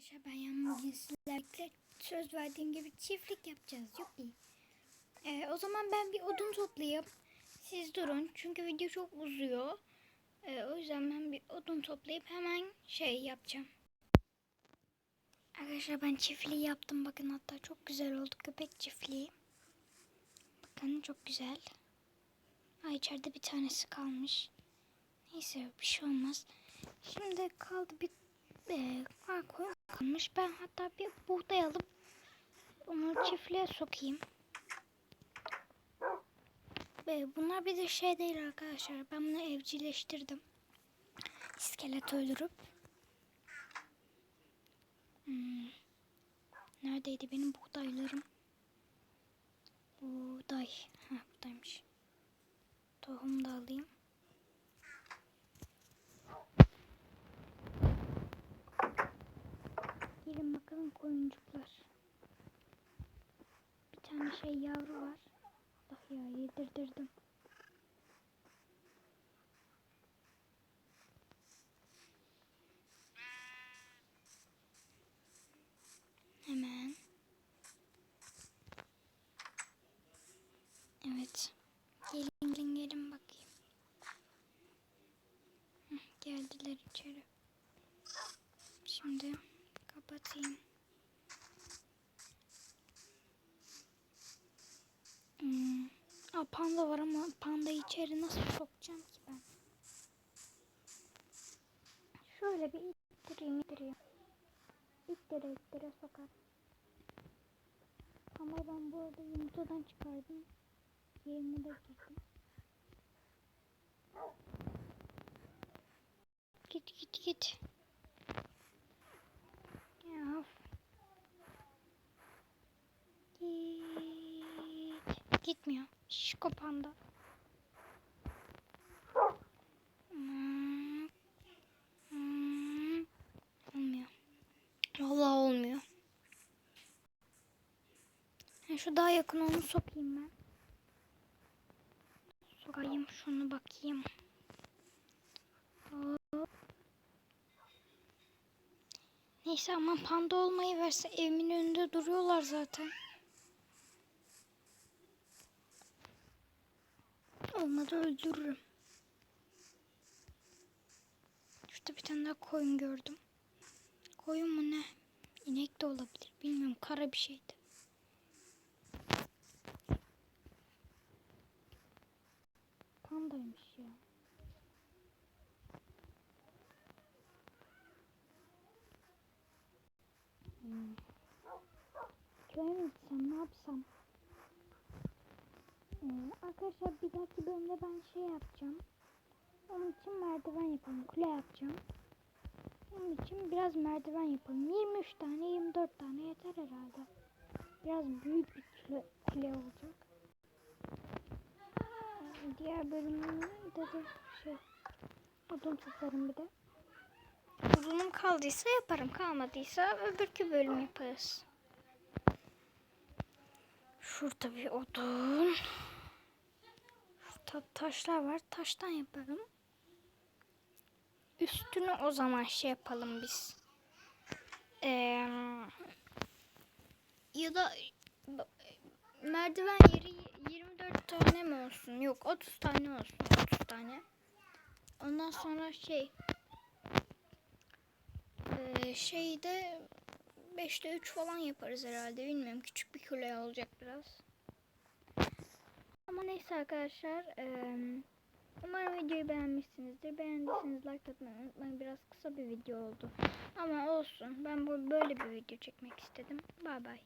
Arkadaşlar ben yanımda sizlerle söz verdiğim gibi çiftlik yapacağız. Yok iyi. Ee, o zaman ben bir odun toplayayım. Siz durun çünkü video çok uzuyor. Ee, o yüzden ben bir odun toplayıp hemen şey yapacağım. Arkadaşlar ben çiftliği yaptım. Bakın hatta çok güzel oldu köpek çiftliği. Bakın çok güzel. Ay içeride bir tanesi kalmış. Neyse bir şey olmaz. Şimdi kaldı bir e, koyun kalmış. Ben hatta bir buğday alıp onu çiftliğe sokayım. E, bunlar bir de şey değil arkadaşlar. Ben bunu evcilleştirdim. İskelet öldürüp. Hmm. Neredeydi benim buğdaylarım? Buğday. Ha buradaymış. Tohum da alayım. Gelin bakalım koyuncuklar. Bir tane şey yavru var. Allah ya yedirdirdim. Hemen. Evet. Gelin gelin gelin bakayım. Hı, geldiler içeri. Şimdi kapatayım. Hmm. Aa, panda var ama panda içeri nasıl sokacağım ki ben? Şöyle bir ittireyim ittireyim. İttire ittire sokar. Ama ben bu arada yumurtadan çıkardım. Yerini de girdim. Git git git. Ya. of. Git. Gitmiyor. Şişko panda. Hmm. Hmm. Olmuyor. Vallahi olmuyor. Ha, şu daha yakın onu sokayım ben. Sokayım şunu bakayım. Neyse ama panda olmayı verse evimin önünde duruyorlar zaten. Olmadı öldürürüm. Şurada bir tane daha koyun gördüm. Koyun mu ne? İnek de olabilir. Bilmiyorum kara bir şeydi. Pandaymış ya. Hmm. Köye mi ne yapsam? Ee, arkadaşlar bir dahaki bölümde ben şey yapacağım. Onun için merdiven yapalım. Kule yapacağım. Onun için biraz merdiven yapalım. 23 tane 24 tane yeter herhalde. Biraz büyük bir kule, kule olacak. Ee, Diğer bölümde de, şey odun toplarım bir de. Odunum kaldıysa yaparım. Kalmadıysa öbürkü bölüm yaparız. Şurada bir odun. Şurada taşlar var. Taştan yaparım. Üstünü o zaman şey yapalım biz. Ee, ya da merdiven yeri 24 tane mi olsun? Yok 30 tane olsun. 30 tane. Ondan sonra şey ee, şeyde 5'te 3 falan yaparız herhalde. Bilmiyorum. Küçük bir kule olacak biraz. Ama neyse arkadaşlar. umarım videoyu beğenmişsinizdir. Beğendiyseniz like atmayı unutmayın. Biraz kısa bir video oldu. Ama olsun. Ben böyle bir video çekmek istedim. Bay bay.